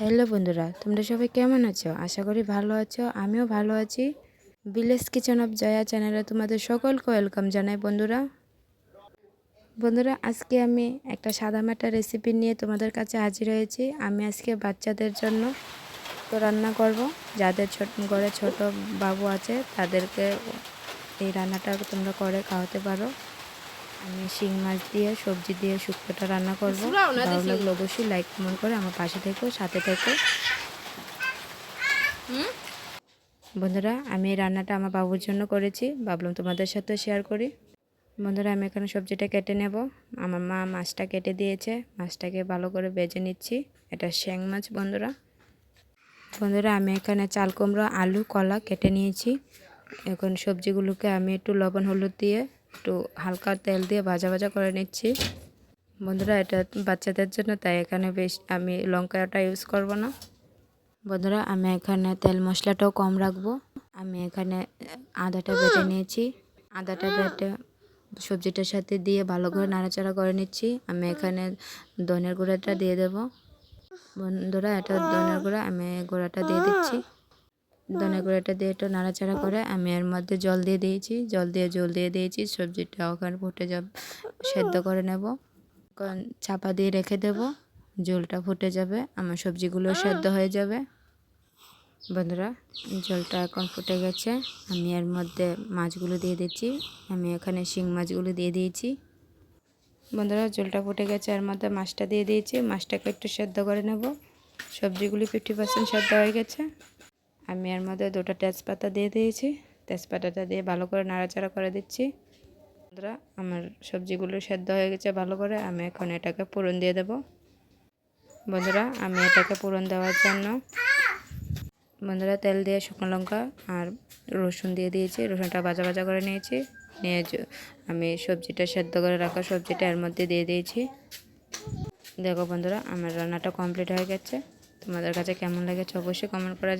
Hello বন্ধুরা, তোমরা সবাই কেমন আছো? আশা করি ভালো আছো, আমিও ভালো আছি। ভিলেজ কিচেন অফ জয়া চ্যানেলে তোমাদের সকলকে ওয়েলকাম জানাই বন্ধুরা। বন্ধুরা, আজকে আমি একটা সাদামাটা রেসিপি নিয়ে তোমাদের কাছে হাজির হয়েছি। আমি আজকে বাচ্চাদের জন্য তো রান্না করব। যাদের ছোট, ঘরে ছোট বাবু আছে, তাদেরকে এই রান্নাটা তোমরা করে খাওয়াতে পারো। আমি শিং মাছ দিয়ে সবজি দিয়ে শুক্তোটা রান্না করব। ভালো লাগলে অবশ্যই লাইক কমেন্ট করে আমার পাশে থেকো সাথে থেকো। বন্ধুরা আমি এই রান্নাটা আমার বাবুর জন্য করেছি। ভাবলাম তোমাদের সাথে শেয়ার করি। বন্ধুরা আমি এখানে সবজিটা কেটে নেব। আমার মা মাছটা কেটে দিয়েছে। মাছটাকে ভালো করে বেজে নিচ্ছি। এটা শ্যাং মাছ বন্ধুরা। বন্ধুরা আমি এখানে চাল কুমড়ো আলু কলা কেটে নিয়েছি। এখন সবজিগুলোকে আমি একটু লবণ হলুদ দিয়ে একটু হালকা তেল দিয়ে ভাজা ভাজা করে নিচ্ছি। বন্ধুরা, এটা বাচ্চাদের জন্য, তাই এখানে বেশ আমি লঙ্কাটা ইউজ করব না। বন্ধুরা, আমি এখানে তেল মশলাটাও কম রাখব। আমি এখানে আদাটা বেটে নিয়েছি। আদাটা বেটে সবজিটার সাথে দিয়ে ভালো করে নাড়াচাড়া করে নিচ্ছি। আমি এখানে ধনের গুঁড়াটা দিয়ে দেব। বন্ধুরা, এটা ধনের গুঁড়া, আমি গুঁড়াটা দিয়ে দিচ্ছি। ধনে গুঁড়াটা দিয়ে একটু নাড়াচাড়া করে আমি এর মধ্যে জল দিয়ে দিয়েছি। জল দিয়ে জল দিয়ে দিয়েছি সবজিটা ওখানে ফুটে যাব সেদ্ধ করে নেব। চাপা দিয়ে রেখে দেব জলটা ফুটে যাবে আমার সবজিগুলো সেদ্ধ হয়ে যাবে। বন্ধুরা জলটা এখন ফুটে গেছে আমি এর মধ্যে মাছগুলো দিয়ে দিচ্ছি আমি এখানে শিং মাছগুলো দিয়ে দিয়েছি। বন্ধুরা জলটা ফুটে গেছে এর মধ্যে মাছটা দিয়ে দিয়েছি মাছটাকে একটু সেদ্ধ করে নেব। সবজিগুলি ফিফটি পার্সেন্ট সেদ্ধ হয়ে গেছে। আমি এর মধ্যে দুটো তেজপাতা দিয়ে দিয়েছি। তেজপাতাটা দিয়ে ভালো করে নাড়াচাড়া করে দিচ্ছি। বন্ধুরা, আমার সবজিগুলো সেদ্ধ হয়ে গেছে ভালো করে। আমি এখন এটাকে পুরন দিয়ে দেব। বন্ধুরা, আমি এটাকে পুরন দেওয়ার জন্য বন্ধুরা তেল দিয়ে শুকনো লঙ্কা আর রসুন দিয়ে দিয়েছি। রসুনটা ভাজা ভাজা করে নিয়েছি। নিয়ে আমি সবজিটা সেদ্ধ করে রাখা সবজিটা এর মধ্যে দিয়ে দিয়েছি। দেখো বন্ধুরা, আমার রান্নাটা কমপ্লিট হয়ে গেছে। তোমাদের কাছে কেমন লেগেছে অবশ্যই কমেন্ট করে